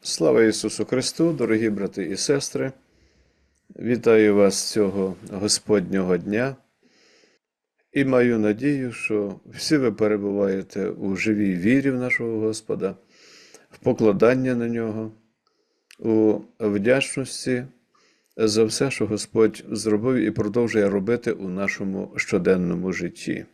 Слава Ісусу Христу, дорогі брати і сестри! Вітаю вас цього Господнього дня і маю надію, що всі ви перебуваєте у живій вірі в нашого Господа, в покладанні на нього, у вдячності за все, що Господь зробив і продовжує робити у нашому щоденному житті.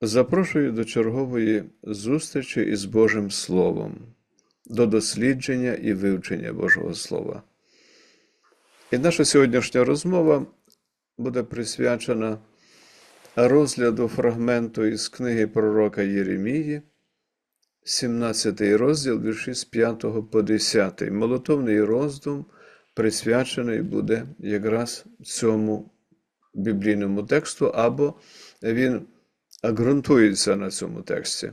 Запрошую до чергової зустрічі із Божим Словом, до дослідження і вивчення Божого Слова. І наша сьогоднішня розмова буде присвячена розгляду фрагменту із книги пророка Єремії, 17 розділ, вірші з 5 по 10. Молотовний роздум присвячений буде якраз цьому біблійному тексту, або він ґрунтується на цьому тексті.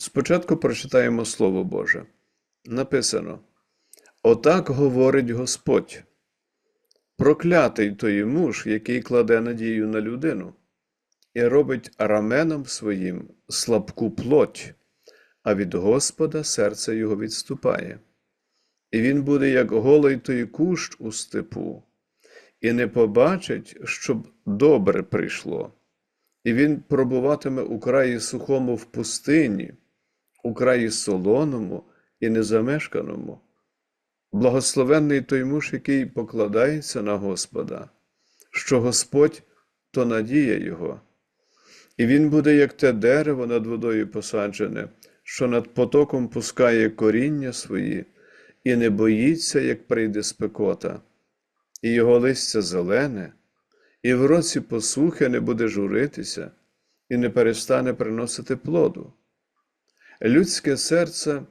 Спочатку прочитаємо Слово Боже. Написано: Отак говорить Господь. Проклятий той муж, який кладе надію на людину, і робить раменом своїм слабку плоть, а від Господа серце його відступає. І він буде, як голий той кущ у степу, і не побачить, щоб добре прийшло. І він пробуватиме у краї сухому в пустині, у краї солоному і незамешканому. Благословенний той муж, який покладається на Господа, що Господь то надія Його. І він буде, як те дерево над водою посаджене, що над потоком пускає коріння свої, і не боїться, як прийде спекота, і його листя зелене, і в році посухи не буде журитися, і не перестане приносити плоду. Людське серце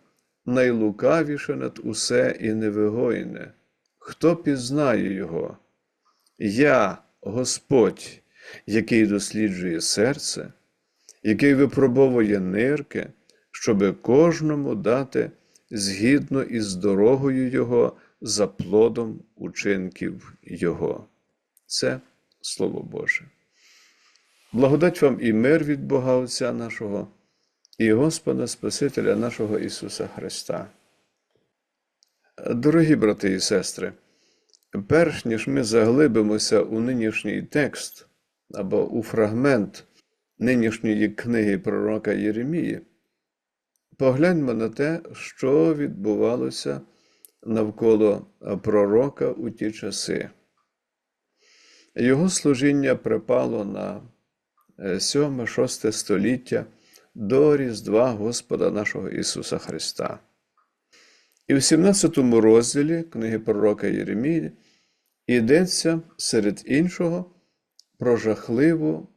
найлукавіше над усе і невигойне. Хто пізнає його? Я, Господь, який досліджує серце, який випробовує нирки, щоби кожному дати згідно із дорогою Його за плодом учинків Його. Це Слово Боже. Благодать вам і мир від Бога Отця нашого і Господа Спасителя нашого Ісуса Христа. Дорогі брати і сестри, перш ніж ми заглибимося у нинішній текст або у фрагмент нинішньої книги пророка Єремії, погляньмо на те, що відбувалося навколо пророка у ті часи. Його служіння припало на 7-6 століття до Різдва Господа нашого Ісуса Христа. І в 17 розділі книги пророка Єремії йдеться серед іншого про жахливу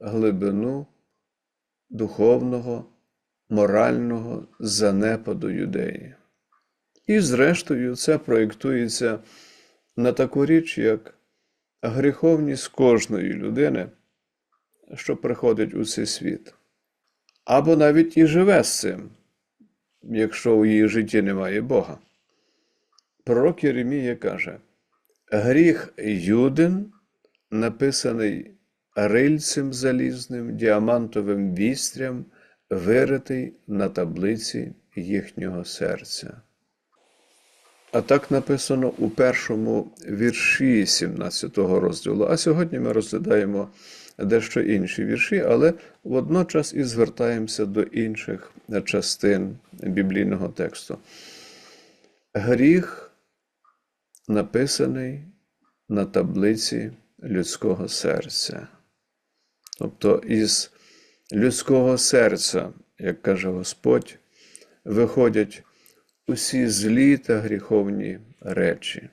глибину духовного, морального занепаду юдеї. І, зрештою, це проєктується на таку річ, як гріховність кожної людини, що приходить у цей світ або навіть і живе з цим, якщо у її житті немає Бога. Пророк Єремія каже: гріх Юдин, написаний рильцем залізним, діамантовим вістрям, виритий на таблиці їхнього серця. А так написано у першому вірші 17 розділу. А сьогодні ми розглядаємо дещо інші вірші, але водночас і звертаємося до інших частин біблійного тексту. Гріх написаний на таблиці людського серця. Тобто із людського серця, як каже Господь, виходять усі злі та гріховні речі.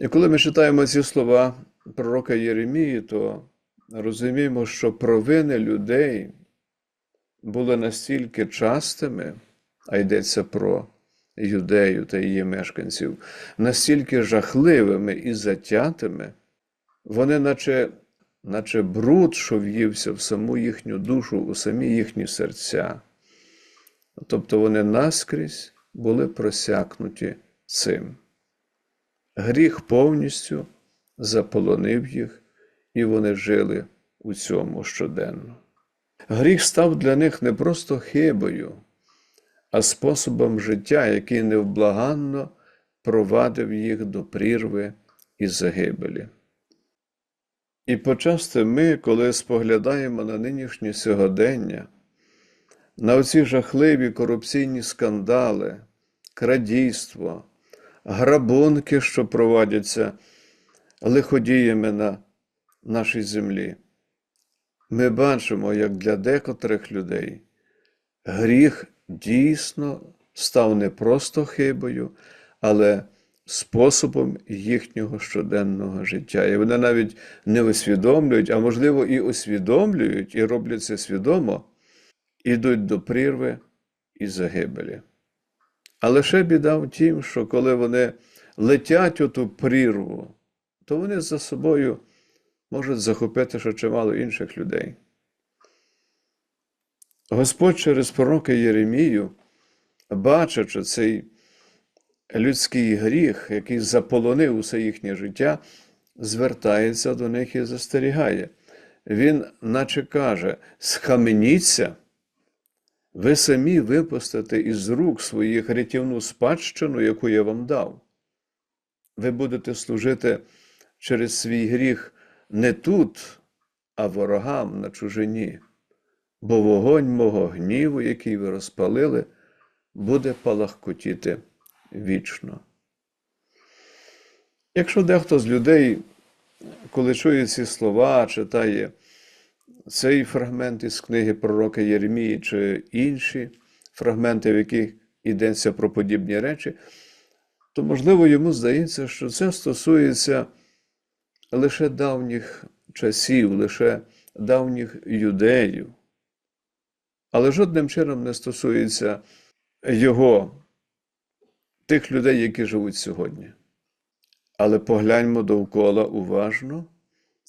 І коли ми читаємо ці слова пророка Єремії, то розуміємо, що провини людей були настільки частими, а йдеться про юдею та її мешканців, настільки жахливими і затятими, вони, наче, наче бруд, що в'ївся в саму їхню душу, у самі їхні серця. Тобто вони наскрізь були просякнуті цим. Гріх повністю заполонив їх і вони жили у цьому щоденно. Гріх став для них не просто хибою, а способом життя, який невблаганно провадив їх до прірви і загибелі. І почасти ми, коли споглядаємо на нинішнє сьогодення, на оці жахливі корупційні скандали, крадійство, грабунки, що проводяться лиходіями на нашій землі, ми бачимо, як для декотрих людей гріх дійсно став не просто хибою, але способом їхнього щоденного життя. І вони навіть не усвідомлюють, а можливо, і усвідомлюють, і роблять це свідомо, ідуть до прірви і загибелі. А лише біда в тім, що коли вони летять у ту прірву, то вони за собою можуть захопити ще чимало інших людей. Господь через пророка Єремію, бачачи цей людський гріх, який заполонив усе їхнє життя, звертається до них і застерігає. Він, наче каже, схаменіться, ви самі випустите із рук своїх рятівну спадщину, яку я вам дав. Ви будете служити через свій гріх не тут, а ворогам на чужині, бо вогонь мого гніву, який ви розпалили, буде палахкотіти вічно. Якщо дехто з людей, коли чує ці слова, читає цей фрагмент із книги пророка Єремії чи інші фрагменти, в яких йдеться про подібні речі, то, можливо, йому здається, що це стосується лише давніх часів, лише давніх юдеїв, але жодним чином не стосується його, тих людей, які живуть сьогодні. Але погляньмо довкола уважно,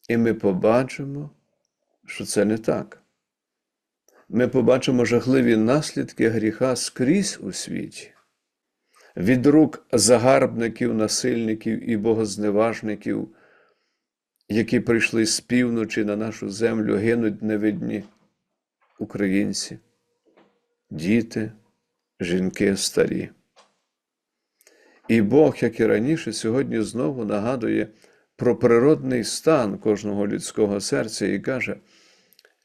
і ми побачимо, що це не так. Ми побачимо жахливі наслідки гріха скрізь у світі, від рук загарбників, насильників і богозневажників, які прийшли з півночі на нашу землю, гинуть невидні українці, діти, жінки старі. І Бог, як і раніше, сьогодні знову нагадує про природний стан кожного людського серця і каже: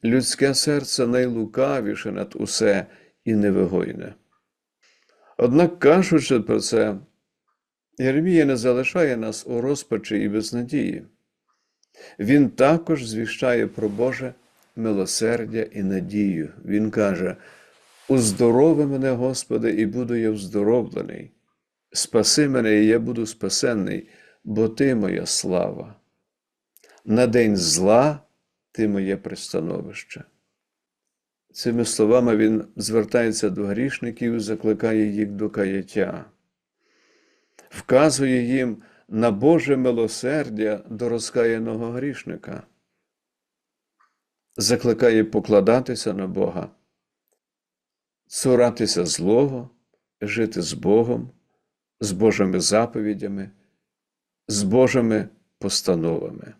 людське серце найлукавіше над усе і невигойне. Однак, кажучи про це, Єрмія не залишає нас у розпачі і безнадії. Він також звіщає про Боже милосердя і надію. Він каже: Уздорови мене, Господи, і буду я вздоровлений. Спаси мене, і я буду спасенний, бо Ти моя слава. На день зла ти моє пристановище. Цими словами він звертається до грішників і закликає їх до каяття, вказує їм на Боже милосердя до розкаяного грішника, закликає покладатися на Бога, цуратися злого, жити з Богом, з Божими заповідями, з Божими постановами.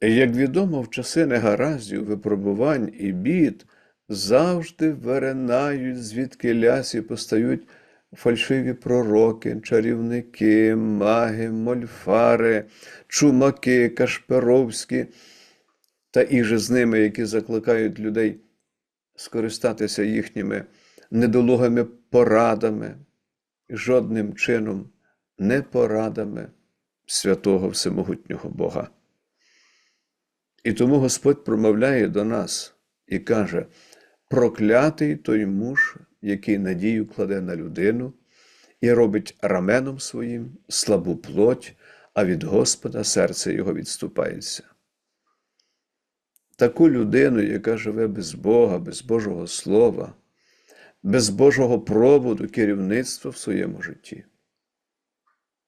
Як відомо, в часи негараздів, випробувань і бід завжди виринають, звідки лясі постають фальшиві пророки, чарівники, маги, мольфари, чумаки, кашперовські та іже з ними, які закликають людей скористатися їхніми недолугими порадами, жодним чином не порадами святого Всемогутнього Бога. І тому Господь промовляє до нас і каже: проклятий той муж, який надію кладе на людину і робить раменом своїм слабу плоть, а від Господа серце його відступається. Таку людину, яка живе без Бога, без Божого Слова, без Божого проводу, керівництва в своєму житті.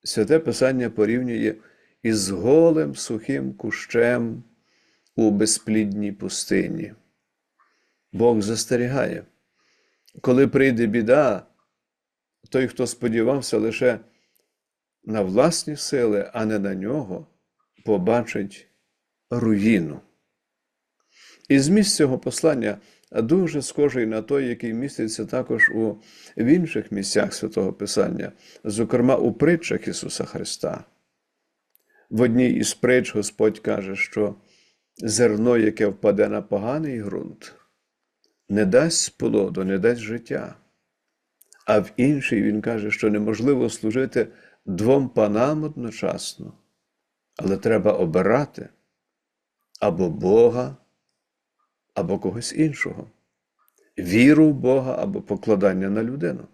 Святе Писання порівнює із голим сухим кущем у безплідній пустині. Бог застерігає, коли прийде біда, той, хто сподівався лише на власні сили, а не на нього, побачить руїну. І зміст цього послання дуже схожий на той, який міститься також у в інших місцях святого Писання, зокрема у притчах Ісуса Христа. В одній із притч Господь каже, що зерно, яке впаде на поганий ґрунт, не дасть плоду, не дасть життя. А в іншій він каже, що неможливо служити двом панам одночасно, але треба обирати або Бога, або когось іншого, віру в Бога або покладання на людину.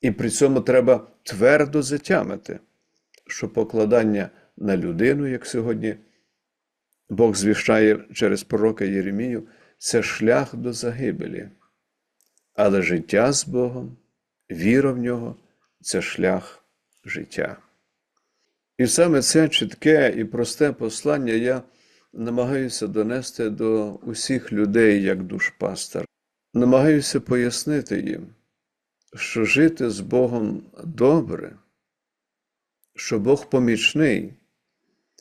І при цьому треба твердо затямити, що покладання на людину, як сьогодні Бог звіщає через пророка Єремію, це шлях до загибелі. Але життя з Богом, віра в нього це шлях життя. І саме це чітке і просте послання я намагаюся донести до усіх людей як душпастер. Намагаюся пояснити їм, що жити з Богом добре, що Бог помічний,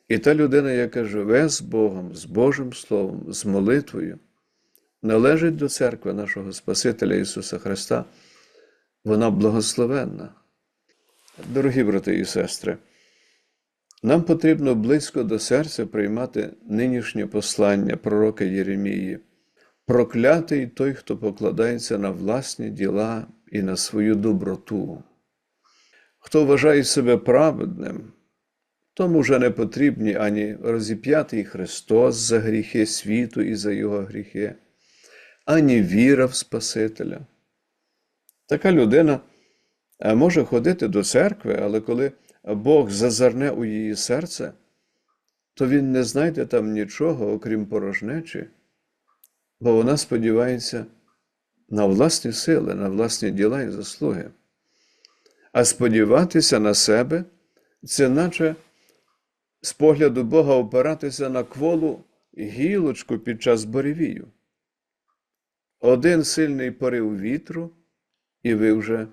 і та людина, яка живе з Богом, з Божим Словом, з молитвою, належить до церкви нашого Спасителя Ісуса Христа, вона благословенна. Дорогі брати і сестри, нам потрібно близько до серця приймати нинішнє послання пророка Єремії. Проклятий той, хто покладається на власні діла і на свою доброту. Хто вважає себе праведним, тому вже не потрібні ані розіп'ятий Христос за гріхи світу і за його гріхи, ані віра в Спасителя. Така людина е, може ходити до церкви, але коли Бог зазирне у її серце, то він не знайде там нічого, окрім порожнечі, бо вона сподівається на власні сили, на власні діла і заслуги. А сподіватися на себе це наче з погляду Бога опиратися на кволу гілочку під час буревію. Один сильний порив вітру, і ви вже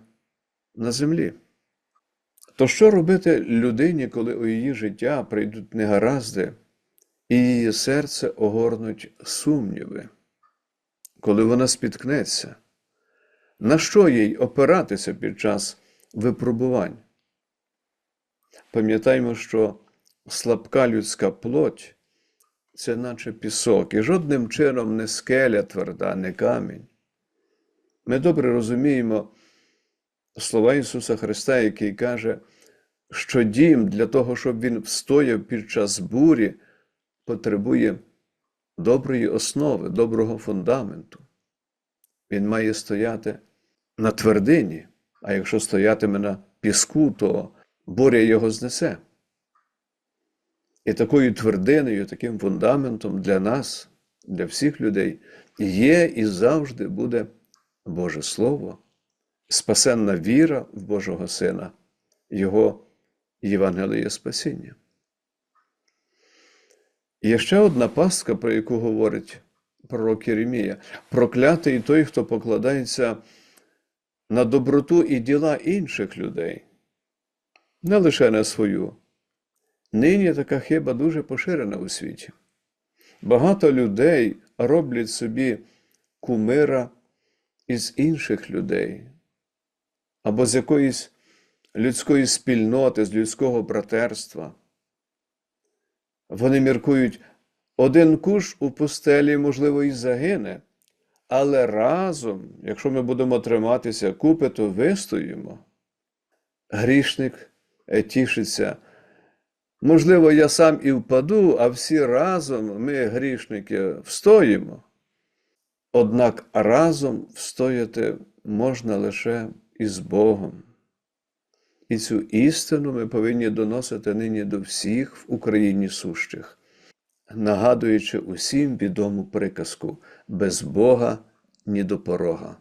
на землі. То що робити людині, коли у її життя прийдуть негаразди, і її серце огорнуть сумніви, коли вона спіткнеться? На що їй опиратися під час випробувань? Пам'ятаймо, що слабка людська плоть це наче пісок, і жодним чином не скеля тверда, не камінь. Ми добре розуміємо слова Ісуса Христа, який каже, що дім для того, щоб він встояв під час бурі, потребує доброї основи, доброго фундаменту. Він має стояти на твердині, а якщо стоятиме на піску, то буря його знесе. І такою твердиною, таким фундаментом для нас, для всіх людей, є і завжди буде Боже Слово, спасенна віра в Божого Сина, Його Євангеліє Спасіння. Є ще одна пастка, про яку говорить пророк Єремія. проклятий той, хто покладається на доброту і діла інших людей, не лише на свою. Нині така хиба дуже поширена у світі. Багато людей роблять собі кумира із інших людей або з якоїсь людської спільноти, з людського братерства. Вони міркують, один куш у пустелі, можливо, і загине, але разом, якщо ми будемо триматися купи, то вистоїмо. Грішник тішиться. Можливо, я сам і впаду, а всі разом ми, грішники, встоїмо. Однак разом встояти можна лише із Богом. І цю істину ми повинні доносити нині до всіх в Україні сущих, нагадуючи усім відому приказку без Бога ні до порога.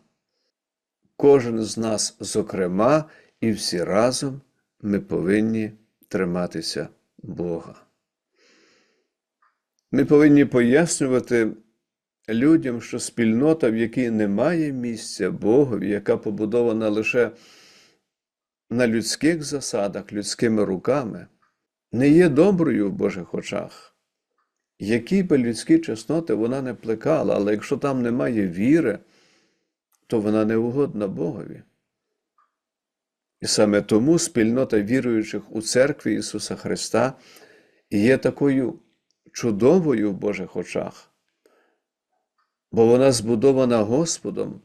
Кожен з нас, зокрема, і всі разом ми повинні триматися Бога. Ми повинні пояснювати людям, що спільнота, в якій немає місця Богові, яка побудована лише на людських засадах, людськими руками, не є доброю в Божих очах. які би людські чесноти вона не плекала, але якщо там немає віри, то вона не угодна Богові. І саме тому спільнота віруючих у церкві Ісуса Христа є такою чудовою в Божих очах, бо вона збудована Господом,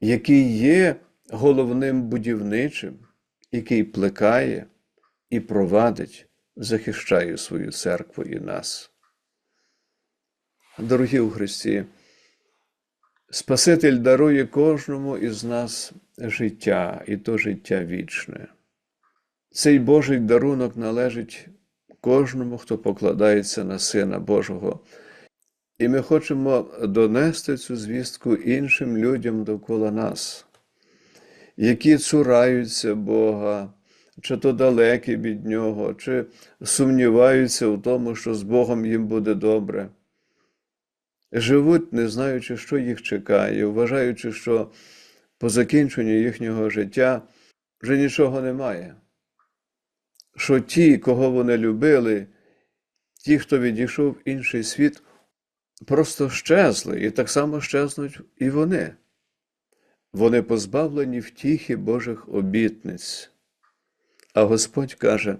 який є головним будівничим, який плекає і провадить, захищає свою церкву і нас. Дорогі у Христі, Спаситель дарує кожному із нас життя, і то життя вічне. Цей Божий дарунок належить кожному, хто покладається на Сина Божого. І ми хочемо донести цю звістку іншим людям довкола нас, які цураються Бога, чи то далекі від Нього, чи сумніваються в тому, що з Богом їм буде добре. Живуть, не знаючи, що їх чекає, вважаючи, що по закінченню їхнього життя вже нічого немає. Що ті, кого вони любили, ті, хто відійшов в інший світ, просто щезли, і так само щезнуть і вони. Вони позбавлені втіхи Божих обітниць. А Господь каже: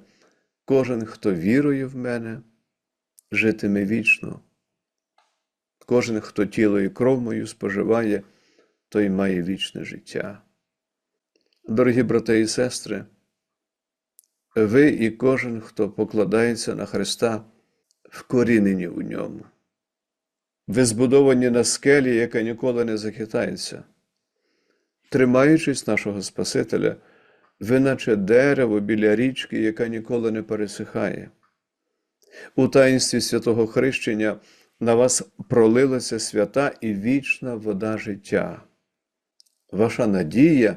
кожен, хто вірує в мене, житиме вічно. Кожен, хто тіло і кров мою споживає, той має вічне життя. Дорогі брати і сестри, ви і кожен, хто покладається на Христа, вкорінені у ньому. Ви збудовані на скелі, яка ніколи не захитається. Тримаючись нашого Спасителя, ви наче дерево біля річки, яка ніколи не пересихає. У таїнстві святого Хрещення на вас пролилася свята і вічна вода життя. Ваша надія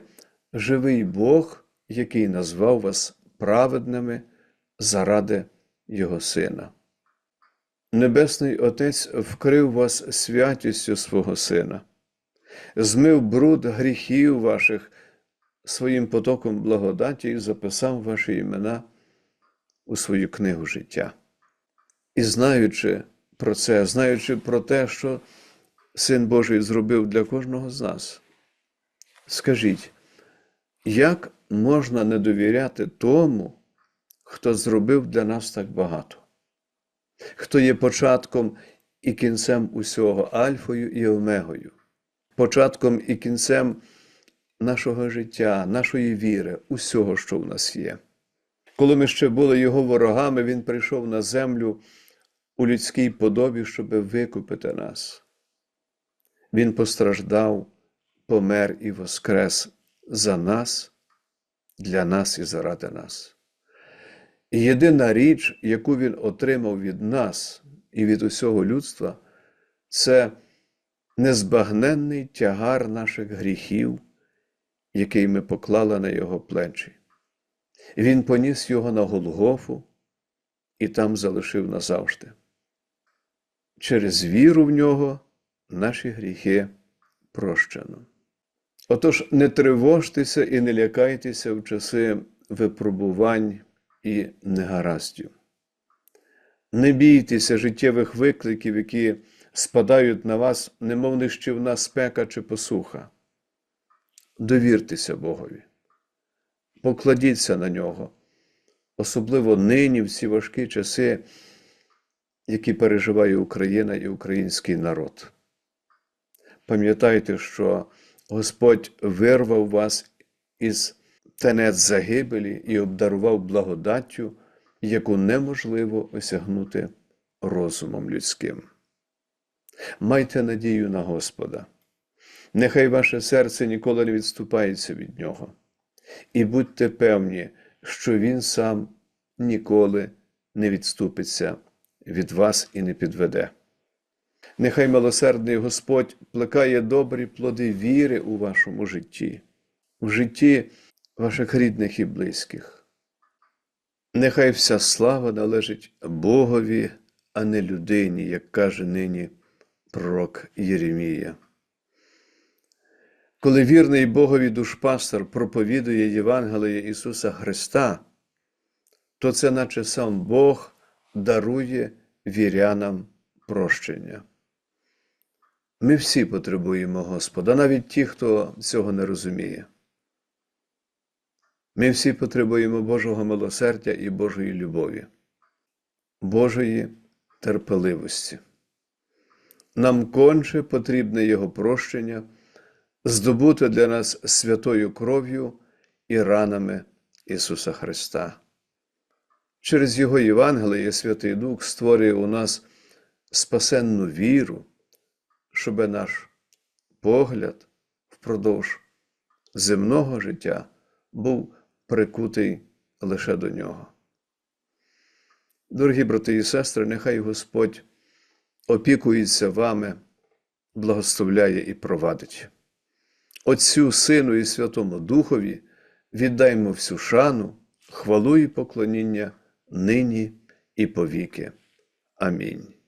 живий Бог, який назвав вас праведними заради Його Сина. Небесний Отець вкрив вас святістю свого Сина, змив бруд гріхів ваших своїм потоком благодаті і записав ваші імена у свою книгу життя. І знаючи про це, знаючи про те, що Син Божий зробив для кожного з нас, скажіть, як можна не довіряти тому, хто зробив для нас так багато? Хто є початком і кінцем усього, Альфою і Омегою, початком і кінцем нашого життя, нашої віри, усього, що в нас є. Коли ми ще були його ворогами, Він прийшов на землю у людській подобі, щоб викупити нас. Він постраждав, помер і воскрес за нас, для нас і заради нас. І єдина річ, яку Він отримав від нас і від усього людства, це незбагненний тягар наших гріхів, який ми поклали на Його плечі. Він поніс його на Голгофу і там залишив назавжди. Через віру в нього наші гріхи прощено. Отож, не тривожтеся і не лякайтеся в часи випробувань і негараздів. Не бійтеся життєвих викликів, які спадають на вас, немов нищівна спека чи посуха. Довіртеся Богові, покладіться на нього, особливо нині в ці важкі часи, які переживає Україна і український народ. Пам'ятайте, що Господь вирвав вас із тенець загибелі і обдарував благодаттю, яку неможливо осягнути розумом людським. Майте надію на Господа, нехай ваше серце ніколи не відступається від Нього, і будьте певні, що Він сам ніколи не відступиться від вас і не підведе. Нехай милосердний Господь плекає добрі плоди віри у вашому житті, в житті ваших рідних і близьких. Нехай вся слава належить Богові, а не людині, як каже нині пророк Єремія. Коли вірний Богові душпастор проповідує Євангеліє Ісуса Христа, то це наче сам Бог дарує вірянам прощення. Ми всі потребуємо Господа, навіть ті, хто цього не розуміє. Ми всі потребуємо Божого милосердя і Божої любові, Божої терпеливості. Нам конче потрібне Його прощення, здобуте для нас святою кров'ю і ранами Ісуса Христа. Через Його Євангеліє Святий Дух створює у нас спасенну віру, щоб наш погляд впродовж земного життя був прикутий лише до нього. Дорогі брати і сестри, нехай Господь опікується вами, благословляє і провадить. Отцю Сину і Святому Духові віддаймо всю шану, хвалу і поклоніння нині і повіки. Амінь.